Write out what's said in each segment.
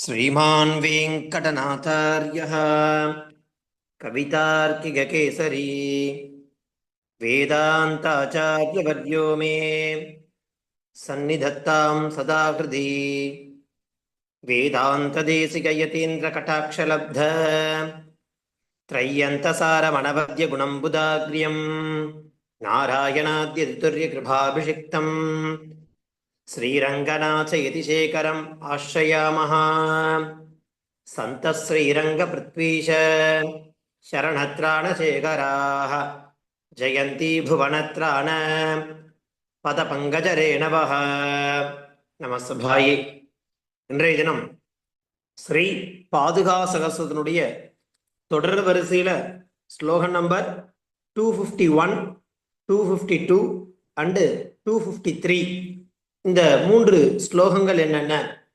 श्रीमान् वेङ्कटनाथार्यः कवितार्किगकेसरी वेदान्ताचार्यवर्यो मे सन्निधत्तां सदा हृदि वेदान्तदेशिकयतीन्द्रकटाक्षलब्ध त्रय्यन्तसारमणवद्यगुणम्बुदाग्र्यम् नारायणाद्यतितुर्यकृभाभिषिक्तम् श्रीरङ्गनाथयतिशेखरम् आश्रयामः सन्तः श्रीरङ्गपृथ्वीश शरणत्राणशेखराः जयन्ती भुवनत्राण பதபங்கஜரேணவः நமஸ்தபாயி இன்றைய தினம் ஸ்ரீ பாதுகா சகசத்தினுடைய தொடர் வரிசையில slogan number two fifty one two fifty two and two fifty three இந்த மூன்று ஸ்லோகங்கள் என்னென்ன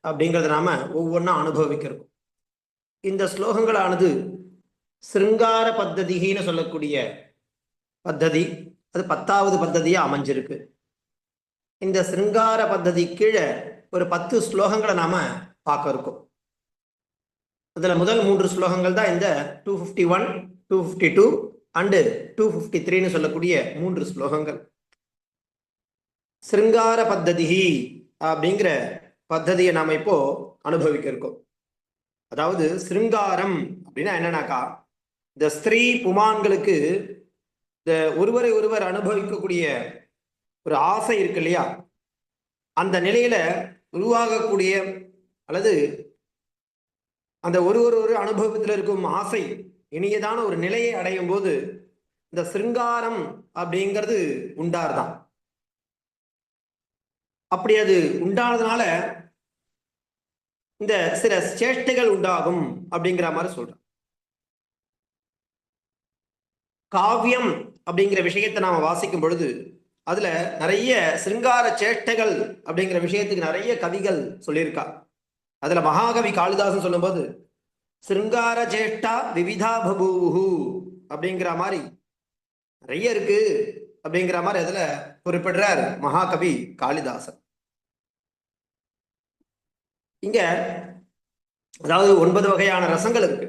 அப்படிங்கிறத நாம ஒவ்வொன்றா அனுபவிக்கிறோம். இந்த ஸ்லோகங்களானது சிருங்கார பத்ததிகின்னு சொல்லக்கூடிய பத்ததி அது பத்தாவது பத்ததியாக அமைஞ்சிருக்கு. இந்த சிருங்கார பத்ததி கீழே ஒரு பத்து ஸ்லோகங்களை நாம பார்க்க இருக்கோம். அதில் முதல் மூன்று ஸ்லோகங்கள் தான் இந்த two fifty one two fifty two and two fifty த்ரீன்னு சொல்லக்கூடிய மூன்று ஸ்லோகங்கள். சிருங்கார பத்ததி அப்படிங்கிற பத்ததியை நாம இப்போ அனுபவிக்க இருக்கோம் அதாவது சிருங்காரம் அப்படின்னா என்னன்னாக்கா இந்த ஸ்திரீ புமான்களுக்கு இந்த ஒருவரை ஒருவர் அனுபவிக்கக்கூடிய ஒரு ஆசை இருக்கு இல்லையா? அந்த நிலையில உருவாகக்கூடிய அல்லது அந்த ஒரு ஒரு ஒரு அனுபவத்தில் இருக்கும் ஆசை இனியதான ஒரு நிலையை அடையும் போது இந்த சிருங்காரம் அப்படிங்கிறது உண்டார்தான். அப்படி அது உண்டானதுனால இந்த சில சேஷ்டைகள் உண்டாகும் அப்படிங்கிற மாதிரி சொல்றேன். காவியம் அப்படிங்கிற விஷயத்தை நாம வாசிக்கும் பொழுது அதுல நிறைய சிருங்கார சேஷ்டைகள் அப்படிங்கிற விஷயத்துக்கு நிறைய கவிகள் சொல்லியிருக்கா. அதுல மகாகவி காளிதாசன் சொல்லும்போது சிருங்கார சேஷ்டா விவிதா பபூஹு அப்படிங்கிற மாதிரி நிறைய இருக்கு. அப்படிங்கிற மாதிரி அதுல குறிப்பிடுறார் மகாகவி காளிதாசன். இங்க அதாவது ஒன்பது வகையான ரசங்கள் இருக்கு.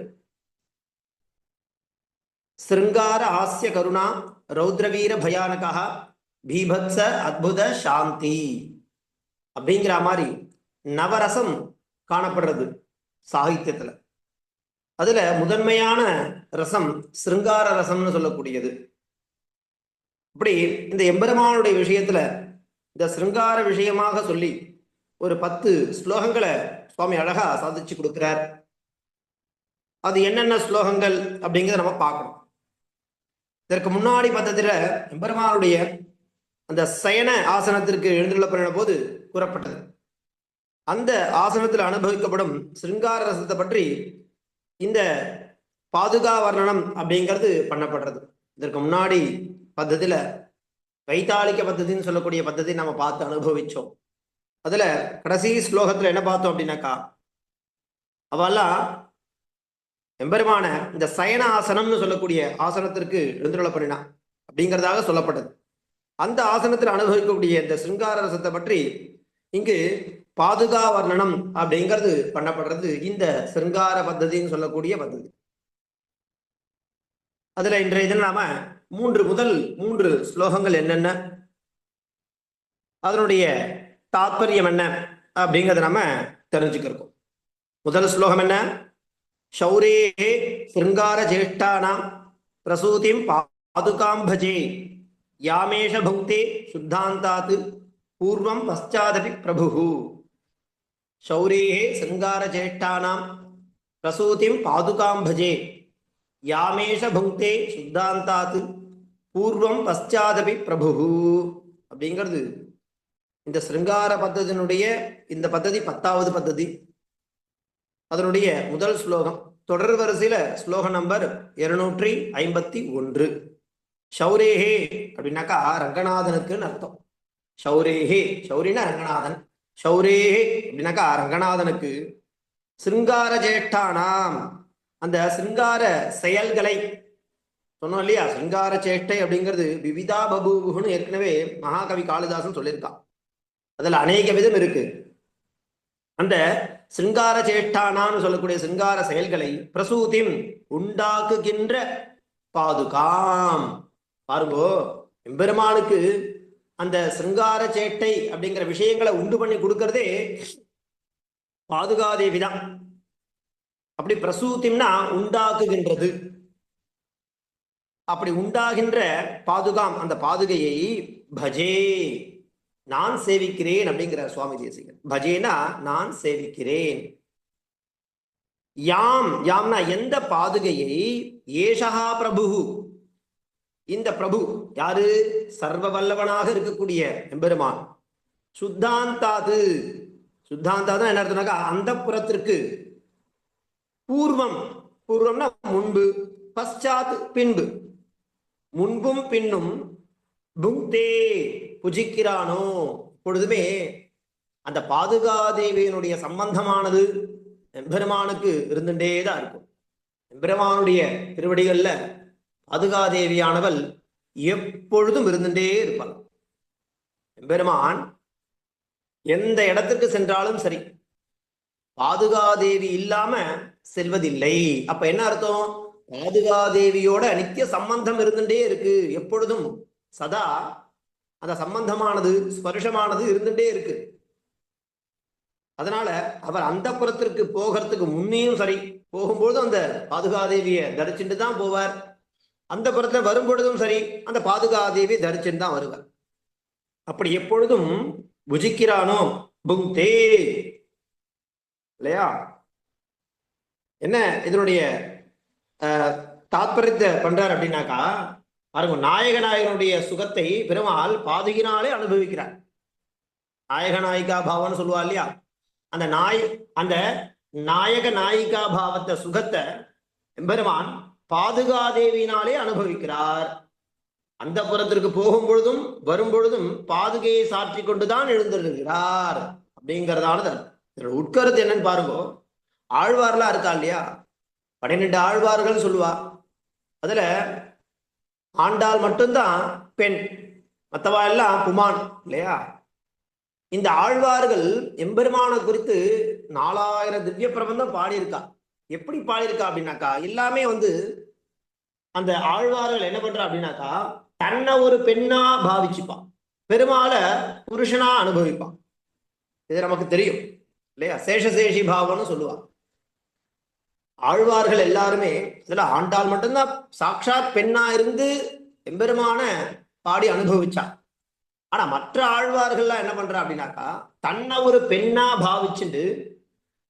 சிருங்கார ஆசிய கருணா ரௌத்ரவீர பயானகா பீபத்ச அத்புத சாந்தி அப்படிங்கிற மாதிரி நவரசம் காணப்படுறது சாகித்யத்துல. அதுல முதன்மையான ரசம் சிருங்கார ரசம்னு சொல்லக்கூடியது. இப்படி இந்த எம்பெருமானுடைய விஷயத்துல இந்த சிருங்கார விஷயமாக சொல்லி ஒரு பத்து ஸ்லோகங்களை சுவாமி அழகா சாதிச்சு கொடுக்கிறார். அது என்னென்ன ஸ்லோகங்கள் அப்படிங்கிறத நம்ம பார்க்கணும். இதற்கு முன்னாடி பத்தத்துல எம்பெருமானுடைய அந்த சயன ஆசனத்திற்கு எழுந்துள்ள போது கூறப்பட்டது. அந்த ஆசனத்தில் அனுபவிக்கப்படும் சிருங்கார ரசத்தை பற்றி இந்த பாதுகா வர்ணனம் அப்படிங்கிறது பண்ணப்படுறது. இதற்கு முன்னாடி பத்ததியில வைத்தாளிக்க பத்ததின்னு சொல்லக்கூடிய பத்ததி நம்ம பார்த்து அனுபவிச்சோம். அதுல கடைசி ஸ்லோகத்துல என்ன பார்த்தோம் அப்படின்னாக்கா அவெல்லாம் எம்பெருமான இந்த சயன ஆசனம்னு சொல்லக்கூடிய ஆசனத்திற்கு எழுந்துள்ள பண்ணினா அப்படிங்கிறதாக சொல்லப்பட்டது. அந்த ஆசனத்தில் அனுபவிக்கக்கூடிய இந்த சிருங்கார ரசத்தை பற்றி இங்கு பாதுகா வர்ணனம் அப்படிங்கிறது பண்ணப்படுறது இந்த சிருங்கார பத்ததின்னு சொல்லக்கூடிய பத்ததி. அதுல இன்றைய இதில் நாம மூன்று முதல் மூன்று ஸ்லோகங்கள் என்னென்ன? அதனுடைய தாத்பரியம் என்ன? அப்படிங்கிறத நம்ம தெரிஞ்சுக்கிறோம் முதல் ஸ்லோகம் என்ன? சௌரே சிருங்கார ஜேஷ்டானாம் பிரசூதிம் பாதுகாம் பஜே யாமேஷ புக்தே சுத்தாந்தாத் பூர்வம் பశ్చాதபி பிரபு சௌரே சிருங்கார ஜேஷ்டானாம் பிரசூதிம் பாதுகாம் பஜே யாமேஷ புக்தே சுத்தாந்தாத்து பூர்வம் பశ్చాதபி பிரபு அப்படிங்கிறது. இந்த சிருங்கார பத்ததியினுடைய இந்த பத்ததி பத்தாவது பத்ததி அதனுடைய முதல் ஸ்லோகம். தொடர் வரிசையில ஸ்லோக நம்பர் இருநூற்றி ஐம்பத்தி ஒன்று. ஷௌரேஹே அப்படின்னாக்கா ரங்கநாதனுக்குன்னு அர்த்தம். ஷௌரேஹே ஷௌரினா ரங்கநாதன். ஷௌரேஹே அப்படின்னாக்கா ரங்கநாதனுக்கு. சிருங்கார ஜேஷ்டானாம். அந்த சிங்கார செயல்களை சொன்னோம் இல்லையா? சிங்கார சேஷ்டை அப்படிங்கிறது விவிதா பபுன்னு ஏற்கனவே மகாகவி காளிதாசன் சொல்லியிருக்கான் அதுல அநேக விதம் இருக்கு. அந்த சிங்கார சேஷ்டானான்னு சொல்லக்கூடிய சிங்கார செயல்களை பிரசூதிம் உண்டாக்குகின்ற பாதுகாம். பாருங்கோ எம்பெருமானுக்கு அந்த சிங்கார சேட்டை அப்படிங்கிற விஷயங்களை உண்டு பண்ணி கொடுக்கறதே பாதுகாதேவி தான். அப்படி பிரசூத்திம்னா உண்டாக்குகின்றது. அப்படி உண்டாகின்ற பாதுகாம் அந்த பாதுகையை பஜே நான் சேவிக்கிறேன் அப்படிங்கிற சுவாமி தேசிகர் பஜேனா நான் சேவிக்கிறேன். யாம் யாம்னா எந்த பாதுகையை? ஏஷகா பிரபு. இந்த பிரபு யாரு? சர்வ வல்லவனாக இருக்கக்கூடிய எம்பெருமான். சுத்தாந்தாது. சுத்தாந்தாதான் என்ன அர்த்தம்னாக்கா அந்த புறத்திற்கு பூர்வம். பூர்வம்னா முன்பு பశ్చాத் பின்பு. முன்பும் பின்னும் புங்தே புஜிக்கிறானோ? பொழுதுமே அந்த பாதுகாதேவியனுடைய சம்பந்தமானது எம்பெருமானுக்கு இருந்துட்டே தான் இருக்கும். எம்பெருமானுடைய திருவடிகள்ல பாதுகாதேவியானவள் எப்பொழுதும் இருந்துட்டே இருப்பாள். எம்பெருமான் எந்த இடத்துக்கு சென்றாலும் சரி பாதுகாதேவி இல்லாம செல்வதில்லை. அப்ப என்ன அர்த்தம்? பாதுகாதேவியோட நித்திய சம்பந்தம் இருந்துட்டே இருக்கு. எப்பொழுதும் சதா அந்த சம்பந்தமானது ஸ்பர்ஷமானது இருந்துட்டே இருக்கு. அதனால அவர் அந்த புறத்திற்கு போகிறதுக்கு முன்னையும் சரி போகும்பொழுதும் அந்த பாதுகாதேவியை தரிச்சுட்டு தான் போவார். அந்த புறத்துல வரும்பொழுதும் சரி அந்த பாதுகாதேவி தரிச்சுட்டு தான் வருவார். அப்படி எப்பொழுதும் புஜிக்கிறானோ? புங்தே இல்லையா? என்ன இதனுடைய தாத்பரியத்தை பண்றார் அப்படின்னாக்கா பாருங்க நாயக நாயகனுடைய சுகத்தை பெருமாள் பாதுகினாலே அனுபவிக்கிறார். நாயக நாயிகா பாவம்னு சொல்லுவா இல்லையா? அந்த நாய் அந்த நாயக நாயிகா பாவத்தை சுகத்தை எம்பெருமான் பாதுகாதேவியினாலே அனுபவிக்கிறார். அந்த புறத்திற்கு போகும் பொழுதும் வரும் பொழுதும் பாதுகையை சாற்றி கொண்டுதான் எழுந்திருக்கிறார் அப்படிங்கிறதானது இதோட உட்கருத்து என்னன்னு பாருங்க. ஆழ்வார்லாம் இருக்கா இல்லையா? பன்னிரெண்டு ஆழ்வார்கள் சொல்லுவா. அதுல ஆண்டாள் மட்டும்தான் பெண் மற்றவா எல்லாம் புமான் இல்லையா? இந்த ஆழ்வார்கள் எம்பெருமான குறித்து நாலாயிரம் திவ்ய பிரபந்தம் பாடியிருக்கா. எப்படி பாடியிருக்கா அப்படின்னாக்கா எல்லாமே வந்து அந்த ஆழ்வார்கள் என்ன பண்றா அப்படின்னாக்கா தன்னை ஒரு பெண்ணா பாவிச்சுப்பான் பெருமாளை புருஷனா அனுபவிப்பான் இது நமக்கு தெரியும். இல்லையா? சேஷசேஷி பாவம்னு சொல்லுவா. ஆழ்வார்கள் எல்லாருமே இதுல ஆண்டாள் மட்டும்தான். சாட்சாத் பெண்ணா இருந்து எம்பெருமான பாடி அனுபவிச்சா. ஆனா மற்ற ஆழ்வார்கள்லாம் என்ன பண்றா அப்படின்னாக்கா தன்னை ஒரு பெண்ணா பாவிச்சுட்டு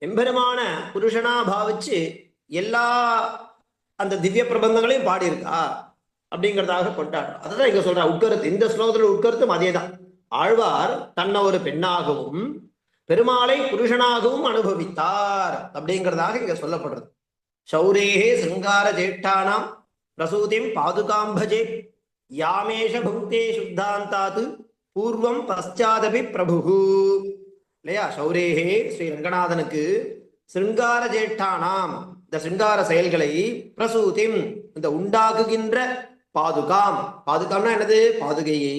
எம்பெருமான புருஷனா பாவிச்சு எல்லா அந்த திவ்ய பிரபந்தங்களையும் பாடியிருக்கா அப்படிங்கிறதாக கொண்டாடுறோம் அதுதான் இங்க சொல்ற உட்கருத்து. இந்த ஸ்லோகத்துல உட்கருத்தும் அதேதான். ஆழ்வார் தன்னை ஒரு பெண்ணாகவும் பெருமாளை புருஷனாகவும் அனுபவித்தார் அப்படிங்கிறதாக இங்க சொல்லப்படுறது. சௌரேகே சிங்கார ஜேஷ்டானாம் பிரசூதிம் பாதுகாம்பஜே யாமேஷ புக்தே சுத்தாந்தாத் பூர்வம் பஸ்டாதபி பிரபு இல்லையா? சௌரேகே ஸ்ரீ ரங்கநாதனுக்கு சிருங்கார ஜேஷ்டானாம் இந்த சிருங்கார செயல்களை பிரசூதிம் இந்த உண்டாக்குகின்ற பாதுகாம். பாதுகாம்னா என்னது? பாதுகையை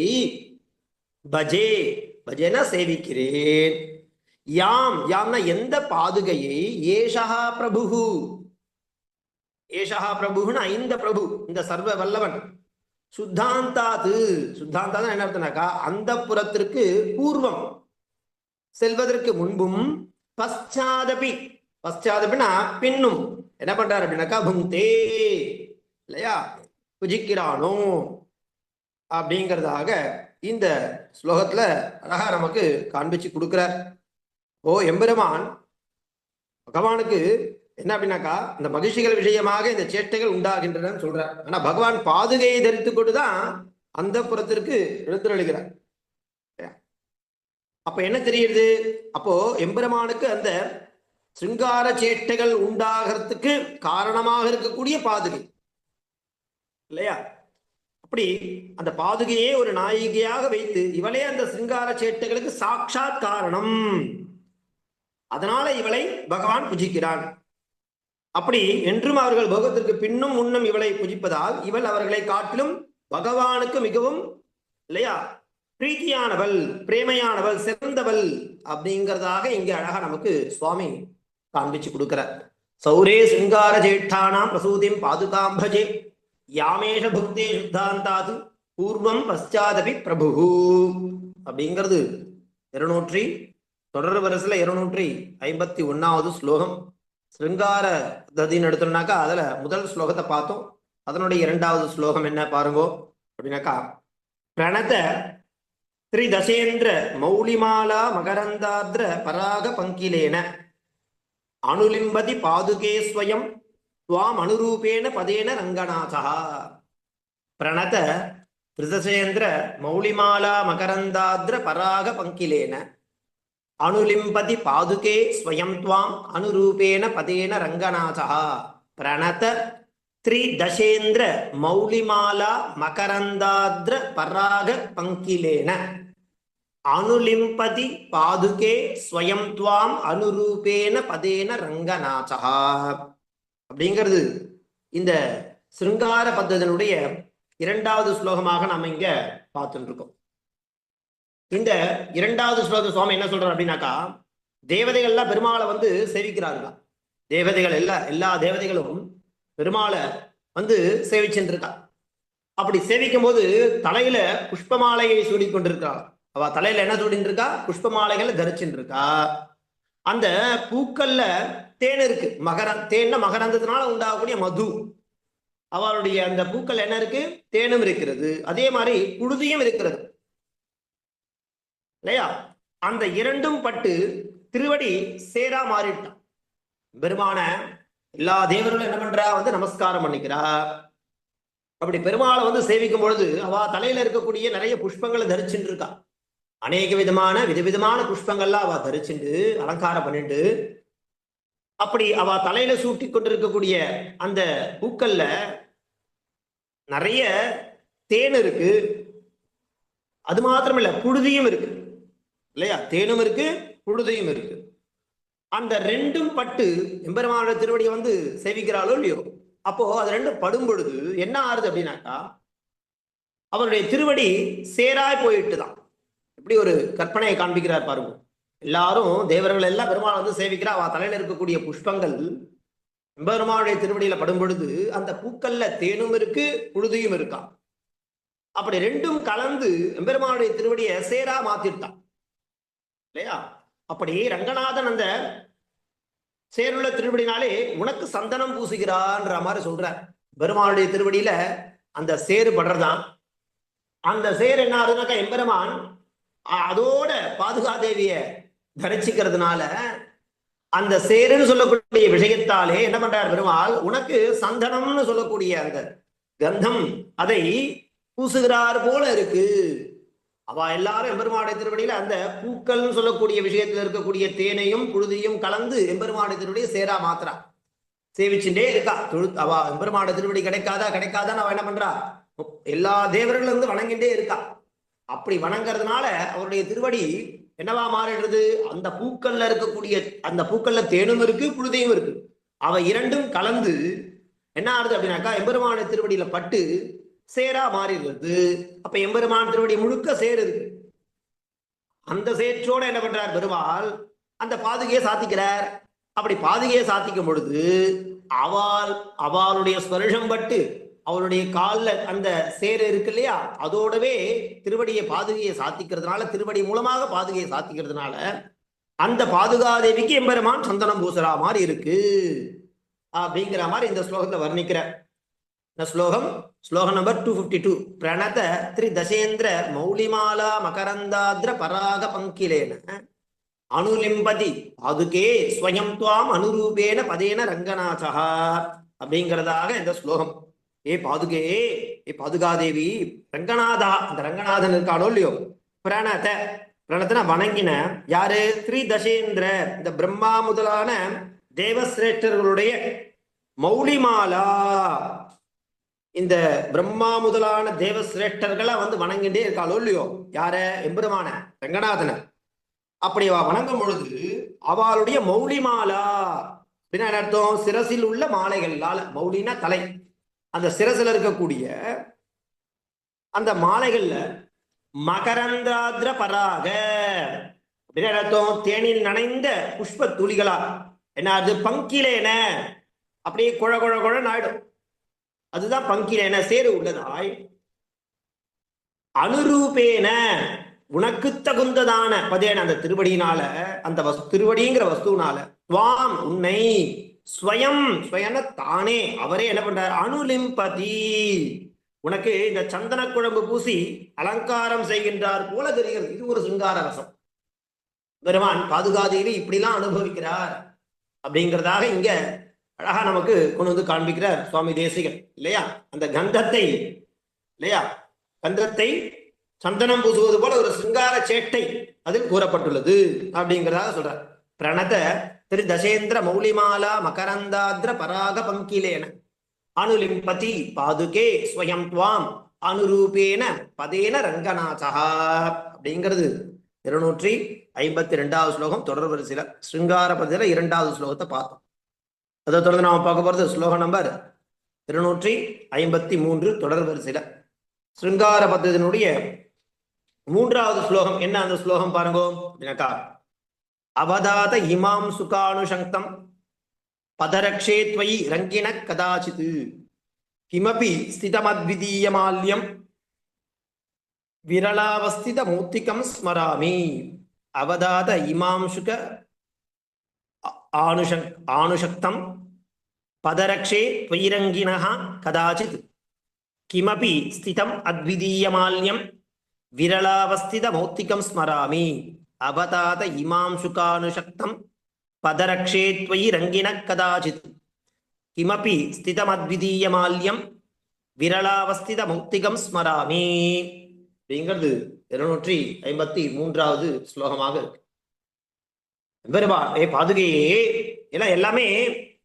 பஜே பஜேனா சேவிக்கிறேன். யாம் யாம்னா எந்த பாதுகையை? ஏஷகா பிரபு ஏஷகா பிரபுன்னு ஐந்த பிரபு இந்த சர்வ வல்லவன். சுத்தாந்தாது சுத்தாந்தா தான் என்ன அர்த்தம்னாக்கா அந்த புறத்திற்கு பூர்வம். செல்வதற்கு முன்பும் பஷ்சாதபி பஷ்சாதபின்னா பின்னும். என்ன பண்றாரு அப்படின்னாக்கா புங்கே இல்லையா? புஜிக்கிறானோ? அப்படிங்கிறதாக இந்த ஸ்லோகத்துல அழகா நமக்கு காண்பிச்சு கொடுக்கிறார். ஓ எம்பெருமான் பகவானுக்கு என்ன அப்படின்னாக்கா இந்த மகிழ்ச்சிகள் விஷயமாக இந்த சேட்டைகள் உண்டாகின்றன சொல்றார். ஆனா பகவான் பாதுகையை தரித்து கொண்டுதான் அந்த புறத்திற்கு எழுந்தருளுகிறார் அப்ப என்ன தெரியுது? அப்போ எம்பெருமானுக்கு அந்த சிங்கார சேட்டைகள் உண்டாகிறதுக்கு காரணமாக இருக்கக்கூடிய பாதுகை. இல்லையா? அப்படி அந்த பாதுகையே ஒரு நாயிகையாக வைத்து இவளே அந்த சிங்கார சேட்டைகளுக்கு சாட்சாத் காரணம். அதனால இவளை பகவான் புஜிக்கிறான். அப்படி என்றும் அவர்கள் போகத்திற்கு பின்னும் முன்னும் இவளை புஜிப்பதால் இவள் அவர்களை காட்டிலும் பகவானுக்கு மிகவும் இல்லையா பிரீத்தியானவள் பிரேமையானவள் சிறந்தவள் அப்படிங்கிறதாக இங்கே அழகா நமக்கு சுவாமி காண்பிச்சு கொடுக்கிறார். சௌரே சிங்கார ஜேஷ்டானாம் பிரசூதிம் பாதுகாம்பஜே யாமேஷ புக்தே சுத்தாந்தாது பூர்வம் பశ్చాதபி பிரபு அப்படிங்கிறது இருநூற்றி தொடர் வரிசையில இருநூற்றி ஐம்பத்தி ஒன்னாவது ஸ்லோகம். சிருங்கார ததின்னு எடுத்தோம்னாக்கா அதுல முதல் ஸ்லோகத்தை பார்த்தோம். அதனுடைய இரண்டாவது ஸ்லோகம் என்ன பாருங்கோ அப்படின்னாக்கா பிரணத திரிதசேந்திர மௌலிமாலா மகரந்தாத்ர பராக பங்கிலேன. அனுலிம்பதி பாதுகே ஸ்வயம் துவாம் அனுரூபேண பதேன ரங்கநாதா. பிரணத திரிதசேந்திர மௌலிமாலா மகரந்தாத்ர பராக பங்கிலேன. அனுலிம்பதி பாதுகே ஸ்வயம் துவாம் அனுரூபேண பதேன ரங்கநாதா பிரணத த்ரிதசேந்திர மௌலிமாலா மகரந்தாத்ர பராக பங்கிலேன. அனுலிம்பதி பாதுகே ஸ்வயம் துவாம் அனுரூபேன பதேன ரங்கநாதா அப்படிங்கிறது இந்த சிருங்கார பத்ததனுடைய இரண்டாவது ஸ்லோகமாக நாம இங்க பார்த்துட்டு இருக்கோம். இந்த இரண்டாவது ஸ்லோக சுவாமி என்ன சொல்றாரு அப்படின்னாக்கா தேவதைகள்லாம் பெருமாளை வந்து சேவிக்கிறார்களா தேவதைகள் எல்லா எல்லா தேவதைகளும் பெருமாளை வந்து சேவிச்சுருக்கா அப்படி சேவிக்கும் போது தலையில புஷ்பமாலையை சூடி கொண்டிருக்கிறாள் அவ தலையில என்ன சூடின்னு இருக்கா புஷ்பமாலைகளை தரிச்சுட்டு இருக்கா அந்த பூக்கள்ல தேன் இருக்கு. மகர தேன்னா மகரந்தத்தினால உண்டாகக்கூடிய மது. அவளுடைய அந்த பூக்கள் என்ன இருக்கு? தேனும் இருக்கிறது. அதே மாதிரி புழுதியும் இருக்கிறது. இல்லையா? அந்த இரண்டும் பட்டு திருவடி சேரா மாறிட்டான். பெருமான எல்லா தேவர்களும் என்ன பண்றா? வந்து நமஸ்காரம் பண்ணிக்கிறா. அப்படி பெருமாளை வந்து சேவிக்கும் பொழுது அவ தலையில இருக்கக்கூடிய நிறைய புஷ்பங்களை தரிச்சுட்டு இருக்கா. அநேக விதமான விதவிதமான புஷ்பங்கள்லாம் அவ தரிச்சுண்டு அலங்காரம் பண்ணிட்டு அப்படி அவ தலையில சூட்டி கொண்டிருக்கக்கூடிய அந்த பூக்கள்ல நிறைய தேன் இருக்கு. அது மாத்திரமில்ல புழுதியும் இருக்கு. இல்லையா? தேனும் இருக்கு புழுதையும் இருக்கு. அந்த ரெண்டும் பட்டு எம்பெருமானோட திருவடியை வந்து சேவிக்கிறாளோ இல்லையோ? அப்போ அது ரெண்டும் படும் பொழுது என்ன ஆறுது அப்படின்னாக்கா அவருடைய திருவடி சேராய் போயிட்டு தான் இப்படி ஒரு கற்பனையை காண்பிக்கிறார் பாருங்க. எல்லாரும் தேவர்கள் எல்லாம் பெருமாள் வந்து சேவிக்கிறா அவ தலையில இருக்கக்கூடிய புஷ்பங்கள் எம்பெருமானுடைய திருவடியில படும் பொழுது அந்த பூக்கள்ல தேனும் இருக்கு புழுதியும் இருக்கா? அப்படி ரெண்டும் கலந்து எம்பெருமானுடைய திருவடியை சேரா மாத்திட்டான். இல்லையா? அப்படி ரங்கநாதன் அந்த சேருள்ள திருவடினாலே உனக்கு சந்தனம் பூசுகிறான்ற மாதிரி சொல்றார். பெருமானுடைய திருவடியில அந்த சேரு படுறதான் அந்த சேர் என்ன ஆகுதுனாக்கா எம்பெருமான் அதோட பாதுகாதேவிய தரிச்சிக்கிறதுனால அந்த சேருன்னு சொல்லக்கூடிய விஷயத்தாலே என்ன பண்றார் பெருமாள்? உனக்கு சந்தனம்னு சொல்லக்கூடிய அந்த கந்தம் அதை பூசுகிறார் போல இருக்கு. அவ எல்லாரும் எம்பெருமாடை திருவடியில அந்த பூக்கள்னு சொல்லக்கூடிய விஷயத்துல இருக்கக்கூடிய தேனையும் புழுதியும் கலந்து எம்பெருமாடை திருவடியை சேரா மாத்திரா சேவிச்சுட்டே இருக்கா. தொழு அவ எம்பெருமாடை திருவடி கிடைக்காதா கிடைக்காதான்னு அவ என்ன பண்றா? எல்லா தேவர்களும் வந்து வணங்கிட்டே இருக்கா. அப்படி வணங்குறதுனால அவருடைய திருவடி என்னவா மாறிடுறது? அந்த பூக்கள்ல இருக்கக்கூடிய அந்த பூக்கள்ல தேனும் இருக்கு புழுதியும் இருக்கு. அவ இரண்டும் கலந்து என்ன ஆகுது அப்படின்னாக்கா எம்பெருமான திருவடியில பட்டு சேரா மாறிடுறது அப்ப எம்பெருமான் திருவடி முழுக்க சேர் இருக்கு அந்த சேற்றோட என்ன பண்றார் பெருமாள்? அந்த பாதுகையை சாத்திக்கிறார். அப்படி பாதுகையை சாத்திக்கும் பொழுது அவள் அவளுடைய ஸ்பர்ஷம் பட்டு அவளுடைய காலில் அந்த சேர் இருக்கு இல்லையா? அதோடவே திருவடியை பாதுகையை சாத்திக்கிறதுனால திருவடி மூலமாக பாதுகையை சாத்திக்கிறதுனால அந்த பாதுகாதேவிக்கு எம்பெருமான் சந்தனம் பூசுறா மாதிரி இருக்கு. அப்படிங்கிற மாதிரி இந்த ஸ்லோகத்தை வர்ணிக்கிற ஸ்லோகம்? ஸ்லோகம் நம்பர் டூ ஃபிஃப்டி டூ பிரணத திரிதசேந்திர மௌலிமாலா மகரந்தாத்ர பராக பங்கிலேன. அனுலிம்பதி அதுக்கே ஸ்வயம் துவாம் அனுரூபேன பதேன ரங்கநாதா அப்படிங்கிறதாக இந்த ஸ்லோகம். ஏ பாதுகே ஏ பாதுகாதேவி ரங்கநாதா இந்த ரங்கநாதன் இருக்கானோ இல்லையோ? பிரணத பிரணத்தன வணங்கின யாரு? திரிதசேந்திர இந்த பிரம்மா முதலான தேவசிரேஷ்டர்களுடைய மௌலிமாலா. இந்த பிரம்மா முதலான தேவசிரேஷ்டர்களை வந்து வணங்கிட்டே இருக்காளோ இல்லையோ? யார? எம்பெருமான ரங்கநாதனை. அப்படி அவ வணங்கும் பொழுது அவளுடைய மௌலி மாலா என்ன அர்த்தம்? சிரசில் உள்ள மாலைகளால மௌலினா தலை. அந்த சிரசில் இருக்கக்கூடிய அந்த மாலைகள்ல மகரந்தாதிர பராக. அப்படின்னு அர்த்தம்? தேனில் நனைந்த புஷ்ப துளிகளா என்ன அது? பங்கிலேன. அப்படியே குழ குழ குழன்னு நாயிடும் அதுதான் பங்கிலேன சேரு உள்ளதாய். அனுரூபேன உனக்கு தகுந்ததான பதேன அந்த திருவடியினால அந்த வஸ் திருவடிங்கிற வஸ்துனால துவாம் உன்னை ஸ்வயம் ஸ்வயன தானே. அவரே என்ன பண்றார்? அனுலிம்பதி உனக்கு இந்த சந்தன குழம்பு பூசி அலங்காரம் செய்கின்றார் போல தெரிகிறது. இது ஒரு சிங்கார ரசம். பெருமான் பாதுகாதையிலே இப்படிலாம் அனுபவிக்கிறார். அப்படிங்கிறதாக இங்க அழகா நமக்கு கொண்டு வந்து காண்பிக்கிற சுவாமி தேசிகன் இல்லையா? அந்த கந்தத்தை இல்லையா? கந்தத்தை சந்தனம் பூசுவது போல ஒரு சிங்கார சேட்டை அதில் கூறப்பட்டுள்ளது அப்படிங்கிறதாக சொல்றார். பிரணத திரு தசேந்திர மௌலிமாலா மகரந்தாத்ர பராக பங்கிலேன. அனுலிம்பதி பாதுகே ஸ்வயம் துவாம் அனுரூபேன பதேன ரங்கநாதா அப்படிங்கிறது. இருநூற்றி ஐம்பத்தி ரெண்டாவது ஸ்லோகம் தொடர் வரிசையில சிருங்கார பதில இரண்டாவது ஸ்லோகத்தை பார்த்தோம். அதை தொடர்ந்து நாம் பார்க்க போகிறது ஸ்லோக நம்பர் இருநூற்றி ஐம்பத்தி மூன்று தொடர் வரிசையில். சிருங்கார பத்தத்தினுடைய மூன்றாவது ஸ்லோகம் என்ன? அந்த ஸ்லோகம் பாருங்க அப்படின்னாக்கா அவதாத இமாம் சுகானுசங்கம் பதரக்ஷே துவயி ரங்கின கதாச்சித்து கிமபி ஸ்திதமத்விதீயமால்யம் விரலாவஸ்தித மூர்த்திகம் ஸ்மராமி. அவதாத இமாம்சுக ஆணுஷக் ஆணுஷக்தம் பதரக்ஷே துவயிரங்கிணா கதாச்சித் கிமபி ஸ்திதம் அத்விதீயமால்யம் விரலாவஸ்தித மௌத்திகம் ஸ்மராமி அவதாத இமாம் சுகானுஷக்தம் பதரக்ஷே துவயி ரங்கிண கதாச்சித் கிமபி ஸ்திதம் அத்விதீயமால்யம் விரலாவஸ்தித மௌத்திகம் ஸ்மராமி அப்படிங்கிறது இருநூற்றி ஐம்பத்தி மூன்றாவது ஸ்லோகமாக இருக்கு. பெருமா ஏ பாதுகையே ஏன்னா எல்லாமே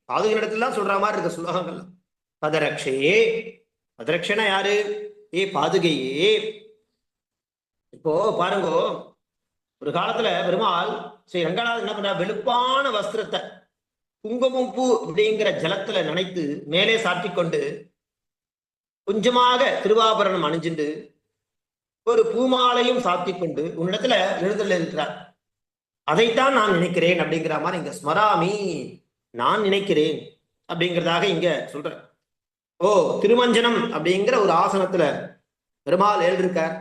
பாதுகை இடத்துல தான் சொல்ற மாதிரி இருக்கு சுலோகங்கள் பதரக்ஷே பதரக்ஷனா யாரு? ஏ பாதுகையே. இப்போ பாருங்கோ ஒரு காலத்துல பெருமாள் ஸ்ரீ ரங்கநாதன் என்ன பண்ற வெளுப்பான வஸ்திரத்தை குங்குமம் பூ அப்படிங்கிற ஜலத்துல நனைத்து மேலே சாற்றிக் கொண்டு கொஞ்சமாக திருவாபரணம் அணிஞ்சுண்டு ஒரு பூமாலையும் சாத்தி கொண்டு உன்னிடத்துல எழுதல இருக்கிறார். அதைத்தான் நான் நினைக்கிறேன் அப்படிங்கிற மாதிரி இங்க ஸ்மராமி நான் நினைக்கிறேன் அப்படிங்கிறதாக இங்க சொல்ற ஓ திருமஞ்சனம் அப்படிங்கிற ஒரு ஆசனத்துல பெருமாள் எழுதிருக்கார்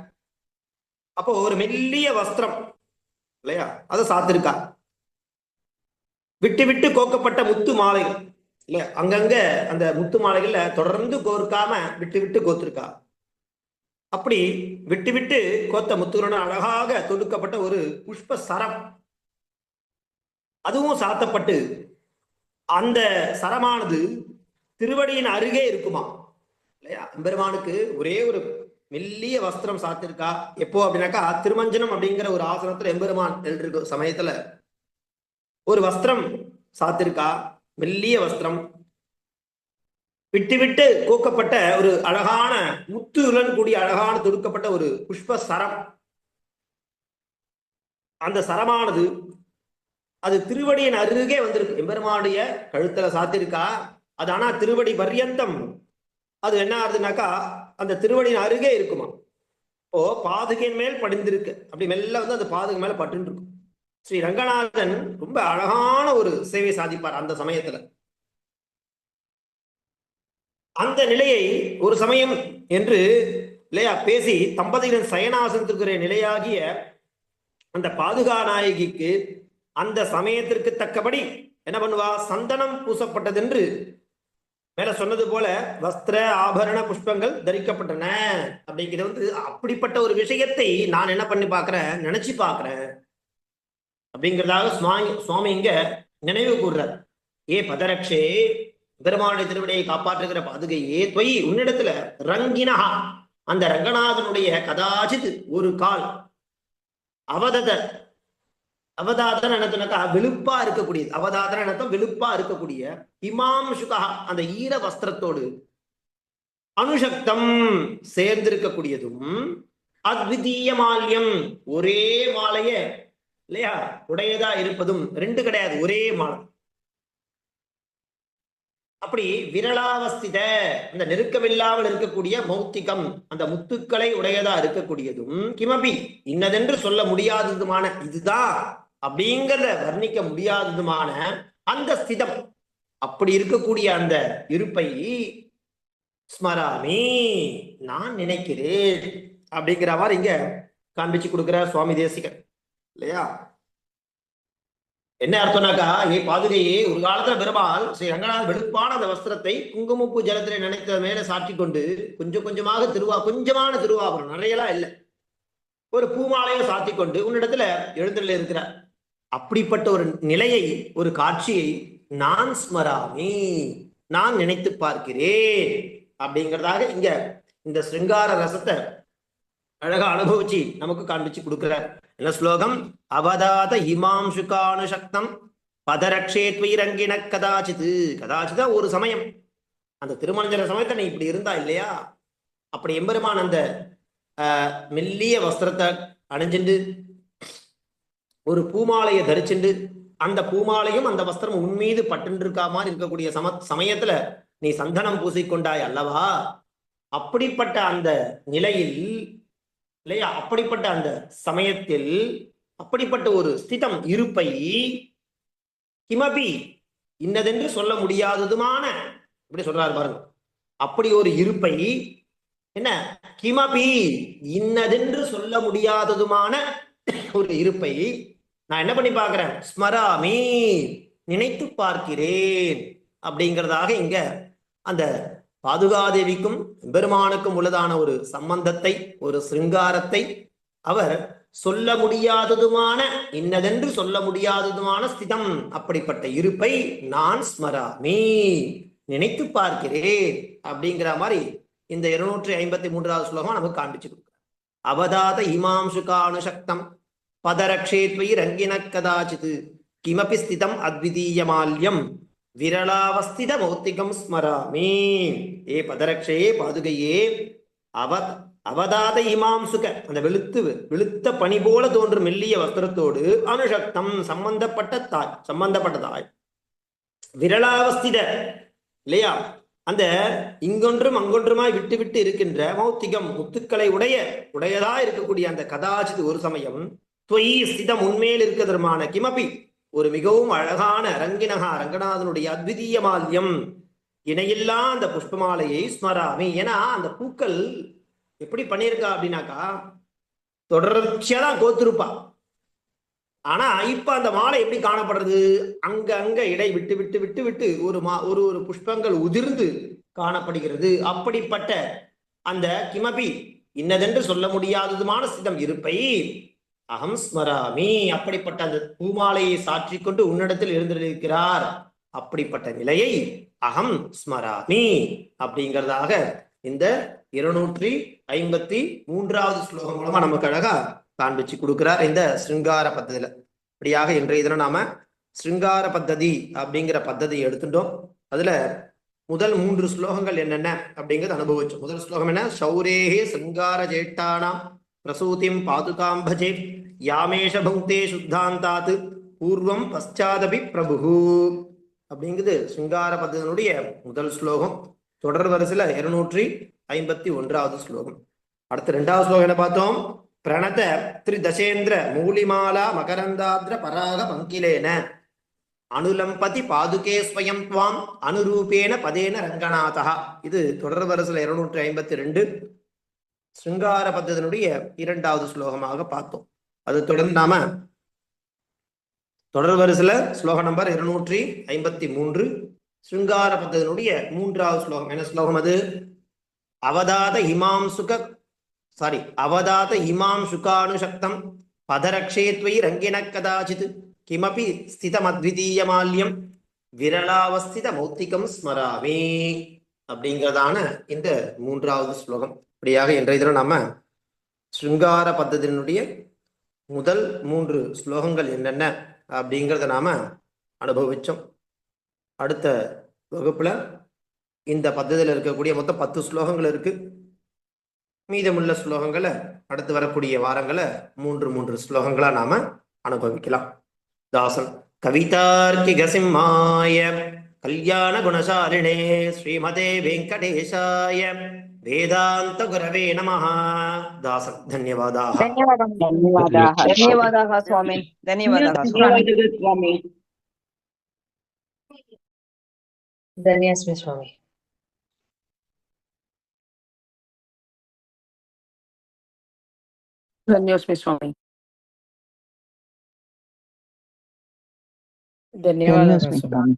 அப்போ ஒரு மெல்லிய வஸ்திரம் இல்லையா? அதை சாத்திருக்கா. விட்டு விட்டு கோக்கப்பட்ட முத்து மாலைகள் இல்ல அங்கங்க அந்த முத்து மாலைகள்ல தொடர்ந்து கோர்க்காம விட்டு விட்டு கோத்திருக்கா. அப்படி விட்டு விட்டு கோத்த முத்துகளுடன் அழகாக தொடுக்கப்பட்ட ஒரு புஷ்ப சரம். அதுவும் சாத்தப்பட்டு அந்த சரமானது திருவடியின் அருகே இருக்குமா? இல்லையா? பெருமானுக்கு ஒரே ஒரு மெல்லிய வஸ்திரம் சாத்திருக்கா? எப்போ அப்படின்னாக்கா திருமஞ்சனம் அப்படிங்கிற ஒரு ஆசனத்துல எம்பெருமான் எழுதிருக்க சமயத்துல ஒரு வஸ்திரம் சாத்திருக்கா? மெல்லிய வஸ்திரம். விட்டு விட்டு கோக்கப்பட்ட ஒரு அழகான முத்துடன் கூடிய அழகான தொடுக்கப்பட்ட ஒரு புஷ்ப சரம். அந்த சரமானது அது திருவடியின் அருகே வந்திருக்கு. எம்பெருமானுடைய கழுத்துல சாத்திருக்கா அது ஆனா திருவடி பர்யந்தம். அது என்ன ஆகுதுனாக்கா அந்த திருவடியின் அருகே இருக்குமா ஓ பாதுகையின் மேல் படிந்திருக்கு. அப்படி மெல்ல வந்து அந்த பாதுகை மேல பட்டு இருக்கும் ஸ்ரீ ரங்கநாதன் ரொம்ப அழகான ஒரு சேவை சாதிப்பார் அந்த சமயத்துல. அந்த நிலையை ஒரு சமயம் என்று இல்லையா பேசி தம்பதிகளின் சயனாசனத்துக்குரிய நிலையாகிய அந்த பாதுகா நாயகிக்கு அந்த சமயத்திற்கு தக்கபடி என்ன பண்ணுவா? சந்தனம் பூசப்பட்டதென்று மேல சொன்னது போல வஸ்திர ஆபரண புஷ்பங்கள் தரிக்கப்பட்டன. அப்படிங்கிறது வந்து அப்படிப்பட்ட ஒரு விஷயத்தை நான் என்ன பண்ணி பாக்குறேன் நினைச்சு பாக்குறேன் அப்படிங்கிறதாக சுவாமி சுவாமி இங்க நினைவு கூறுறார் ஏ பதரக்ஷே பெருமானுடைய திருவிடையை காப்பாற்றுகிற பாதுகையே தொய். உன்னிடத்துல ரங்கினஹா. அந்த ரங்கநாதனுடைய கதாச்சித் ஒரு கால் அவதத அவதாதன என்னத்துனாக்கா வெளுப்பா இருக்கக்கூடியது. அவதாதன என்னத்தம் வெளுப்பா இருக்கக்கூடிய இமாம் சுகா அந்த ஈர வஸ்திரத்தோடு அனுசக்தம் சேர்ந்திருக்கக்கூடியதும் அத்விதீய மால்யம் ஒரே மாலைய இல்லையா? உடையதா இருப்பதும் ரெண்டு கிடையாது ஒரே மாலை. அப்படி விரலாவஸ்தித அந்த நெருக்கமில்லாமல் இருக்கக்கூடிய மௌத்திகம் அந்த முத்துக்களை உடையதா இருக்கக்கூடியதும் கிமபி இன்னதென்று சொல்ல முடியாததுமான இதுதான். அப்படிங்கிறத வர்ணிக்க முடியாததுமான அந்த ஸ்திதம் அப்படி இருக்கக்கூடிய அந்த இருப்பை ஸ்மராமி நான் நினைக்கிறேன் அப்படிங்கிற மாதிரி இங்க காண்பிச்சு கொடுக்குற சுவாமி தேசிகர் இல்லையா? என்ன அர்த்தம்னாக்கா ஏ பாதுகையே ஒரு காலத்துல பெருமாள் ஸ்ரீ ரங்கநாத வெளுப்பான அந்த வஸ்திரத்தை குங்குமப்பூ ஜலத்திலே நினைத்த மேல சாற்றி கொண்டு கொஞ்சம் கொஞ்சமாக திருவா கொஞ்சமான திருவாபுரம் நிறையலாம் இல்லை. ஒரு பூமாலையை சாத்தி கொண்டு உன்னிடத்துல எழுந்தருள் இருக்கிறார். அப்படிப்பட்ட ஒரு நிலையை ஒரு காட்சியை நான் ஸ்மராமி நான் நினைத்து பார்க்கிறேன் அப்படிங்கிறதாக இங்க இந்த சிருங்கார ரசத்தை அழகா அனுபவிச்சு நமக்கு காண்பிச்சு கொடுக்கிறார். என்ன ஸ்லோகம்? அவதாத ஹிமாம்சுகானுசக்தம் பதரக்ஷே கதாச்சிது. கதாச்சித்து கதாச்சிதா ஒரு சமயம். அந்த திருமணஞ்சர சமயத்தை நீ இப்படி இருந்தா இல்லையா? அப்படி எம்பெருமான் அந்த மெல்லிய வஸ்திரத்தை அணிஞ்சுண்டு ஒரு பூமாலையை தரிச்சுண்டு அந்த பூமாலையும் அந்த வஸ்திரம் உன்மீது பட்டு மாதிரி இருக்கக்கூடிய சம சமயத்துல நீ சந்தனம் பூசிக்கொண்டாய் அல்லவா? அப்படிப்பட்ட அந்த நிலையில் இல்லையா? அப்படிப்பட்ட அந்த சமயத்தில் அப்படிப்பட்ட ஒரு ஸ்திதம் இருப்பை கிமபி இன்னதென்று சொல்ல முடியாததுமான இப்படி சொல்றாரு பாருங்க. அப்படி ஒரு இருப்பை என்ன? கிமபி இன்னதென்று சொல்ல முடியாததுமான ஒரு இருப்பை நான் என்ன பண்ணி பார்க்கிறேன்? ஸ்மராமி நினைத்து பார்க்கிறேன். அப்படிங்கிறதாக இங்க அந்த பாதுகாதேவிக்கும் பெருமானுக்கும் உள்ளதான ஒரு சம்பந்தத்தை ஒரு சிங்காரத்தை அவர் சொல்ல முடியாததுமான இன்னதென்று சொல்ல முடியாததுமான ஸ்திதம். அப்படிப்பட்ட இருப்பை நான் ஸ்மராமி நினைத்து பார்க்கிறேன். அப்படிங்கிற மாதிரி இந்த இருநூற்றி ஐம்பத்தி மூன்றாவது ஸ்லோகம் நமக்கு காண்பிச்சு கொடுக்குறேன் அவதாத இமாம்சுகானுசக்தம். பதரக்ஷேத்வை ரங்கின கதாச்சித். கிமபி ஸ்திதம் அத்விதீயமால்யம். விரலாவஸ்தித மௌத்திகம் ஸ்மராமி. ஏ பதரக்ஷே பாதுகையே. அவ அவதாத இமாம் சுக அந்த வெளுத்து வெளுத்த பனி போல தோன்றும் மெல்லிய வஸ்திரத்தோடு அனுஷக்தம் சம்பந்தப்பட்ட தாய் சம்பந்தப்பட்ட தாய். விரலாவஸ்தித இல்லையா? அந்த இங்கொன்றும் அங்கொன்றுமாய் விட்டு விட்டு இருக்கின்ற மௌத்திகம் முத்துக்களை உடைய உடையதா இருக்கக்கூடிய அந்த கதாச்சித் ஒரு சமயம் துவயி ஸ்திதம் உண்மையில் இருக்கிறதுமான கிமபி. ஒரு மிகவும் அழகான ரங்கினகா ரங்கநாதனுடைய அத்விதீய மால்யம். இணையில்லா அந்த புஷ்பமாலையை ஸ்மராமி ஏன்னா அந்த பூக்கள் எப்படி பண்ணியிருக்கா அப்படின்னாக்கா தொடர்ச்சியா தான் கோத்திருப்பா. ஆனா இப்ப அந்த மாலை எப்படி காணப்படுறது? அங்க அங்க இடை விட்டு விட்டு விட்டு விட்டு ஒரு மா ஒரு ஒரு புஷ்பங்கள் உதிர்ந்து காணப்படுகிறது. அப்படிப்பட்ட அந்த கிமபி இன்னதென்று சொல்ல முடியாததுமான சிதம் இருப்பை அகம் ஸ்மராமி. அப்படிப்பட்ட அந்த பூமாலையை சாற்றி கொண்டு உன்னிடத்தில் இருந்திருக்கிறார். அப்படிப்பட்ட நிலையை அகம் ஸ்மராமி அப்படிங்கிறதாக இந்த இருநூற்றி ஐம்பத்தி மூன்றாவது ஸ்லோகம் மூலமா நமக்கு அழகா காண்பிச்சு கொடுக்கிறார் இந்த ஸ்ருங்கார பத்ததியில. இப்படியாக இன்றைய தினம் நாம ஸ்ருங்கார பத்ததி அப்படிங்கிற பத்ததி எடுத்துட்டோம். அதுல முதல் மூன்று ஸ்லோகங்கள் என்னென்ன அப்படிங்கிறது அனுபவிச்சோம். முதல் ஸ்லோகம் என்ன? சௌரேகே சிருங்கார ஜேட்டானாம் பிரசூதிம் பாதுகாம் பஜே யாமேஷ பௌத்தே சுத்தாந்தாத் பூர்வம் பశ్చాதபி பிரபு அப்படிங்கிறது சிங்கார பதனுடைய முதல் ஸ்லோகம். தொடர் வரிசையில இருநூற்றி ஐம்பத்தி ஒன்றாவது ஸ்லோகம். அடுத்த ரெண்டாவது ஸ்லோகம் என்ன பார்த்தோம்? பிரணத திரிதசேந்திர மூலிமாலா மகரந்தாத்ர பராக பங்கிலேன. அனுலம்பதி பாதுகே ஸ்வயம் துவாம் அனுரூபேன பதேன ரங்கநாதா. இது தொடர் வரிசையில இருநூற்றி ஐம்பத்தி ரெண்டு. சிங்கார பத்ததனுடைய இரண்டாவது ஸ்லோகமாக பார்த்தோம். அது தொடர்ந்து நாம தொடர் வரிசையில ஸ்லோக நம்பர் இருநூற்றி ஐம்பத்தி மூன்று. சிங்கார பத்ததனுடைய மூன்றாவது ஸ்லோகம். என்ன ஸ்லோகம் அது? அவதாத இமாம் சுக சாரி அவதாத இமாம் சுகானுசக்தம் பதரக்ஷேத்வை ரங்கின கதாச்சித் கிமபி ஸ்திதம் அத்விதீயமால்யம் விரலாவஸ்தித மௌத்திகம் ஸ்மராமே. அப்படிங்கிறதான இந்த மூன்றாவது ஸ்லோகம். இப்படியாக இன்றைய தினம் நாம ஸ்ருங்கார பத்தத்தினுடைய முதல் மூன்று ஸ்லோகங்கள் என்னென்ன அப்படிங்கிறத நாம அனுபவிச்சோம். அடுத்த வகுப்புல இந்த பத்ததியில் இருக்கக்கூடிய மொத்தம் பத்து ஸ்லோகங்கள் இருக்கு. மீதமுள்ள ஸ்லோகங்களை அடுத்து வரக்கூடிய வாரங்களை மூன்று மூன்று ஸ்லோகங்களா நாம அனுபவிக்கலாம். தாசன் கவிதார்க்கிக சிம்மாய கல்யாண குணசாலினே ஸ்ரீமதே வெங்கடேஷாய वेदांत गुरवे नमः। दास धन्यवादाः। धन्यवादाः। धन्यवादाः। धन्यवादाः स्वामी। धन्यवादाः स्वामी। धन्यस्मि स्वामी। धन्योस्मि स्वामी। धन्यवादाः स्वामी।